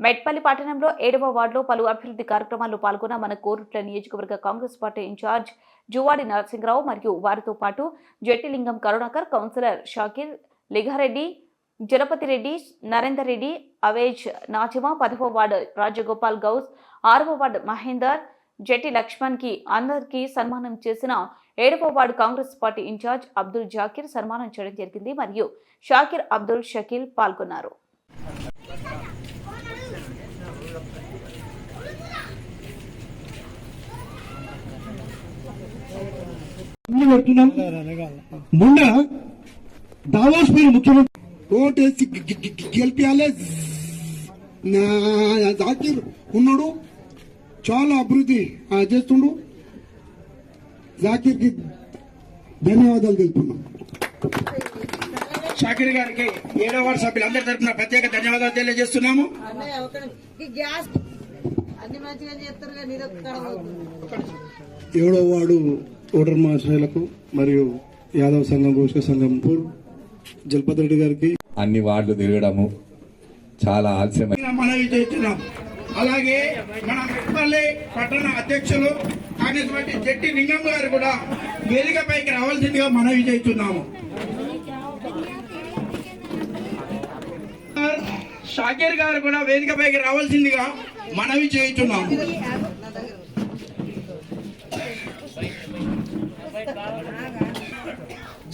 మెట్పల్లి పట్టణంలో ఏడవ వార్డులో పలు అభివృద్ధి కార్యక్రమాల్లో పాల్గొన్న మన కోరుట్ల నియోజకవర్గ కాంగ్రెస్ పార్టీ ఇన్ఛార్జ్ జువాడి నరసింహరావు మరియు వారితో పాటు జట్టిలింగం కరుణాకర్ కౌన్సిలర్ షాకిర్ లిఘారెడ్డి జలపతి రెడ్డి నరేందర్ రెడ్డి అవేజ్ నాచిమా పదవ వార్డు రాజగోపాల్ గౌస్ ఆరవ వార్డు మహేందర్ జట్టి లక్ష్మణ్కి అందరికీ సన్మానం చేసిన ఏడవ ward Congress party incharge Abdul Zakir సన్మానం చేయడం జరిగింది. మరియు షాకిర్ అబ్దుల్ షకీల్ పాల్గొన్నారు. పెడుతున్నాం మొన్న దావాస్ పేరు ముఖ్యమంత్రి. ఓటేసి గె- గె- గె- గెలిపియాలే. నా జాకీర్ ఉన్నాడు చాలా అభివృద్ధి ఆ, చేస్తుండు. జాకీర్కి ధన్యవాదాలు తెలుపుతున్నాం. షాకిర్ గారికి ఏడో వార్డు సభ్యులందరి తరఫున ప్రత్యేక ధన్యవాదాలు తెలియజేస్తున్నాము. ఏడో వార్డు ఓటర్ మహాశయులకు మరియు యాదవ్ సంఘం గోష్క సంఘం పూర్ జలపతి రెడ్డి గారికి. అన్ని వార్డులు తిరగడము చాలా ఆలస్యం మనవి చేస్తున్నాం. అలాగే మన మెట్పల్లి పట్టణ అధ్యక్షులు కాంగ్రెస్ పార్టీ జట్టి లింగం గారు కూడా వేదికపైకి రావాల్సిందిగా మనవి చేస్తున్నాము. షాకీర్ గారు కూడా వేదికపైకి రావాల్సిందిగా మనవి చేస్తున్నాము.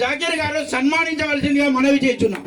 జాకీర్ గారు సన్మానించవలసిందిగా మనవి చేస్తున్నాం.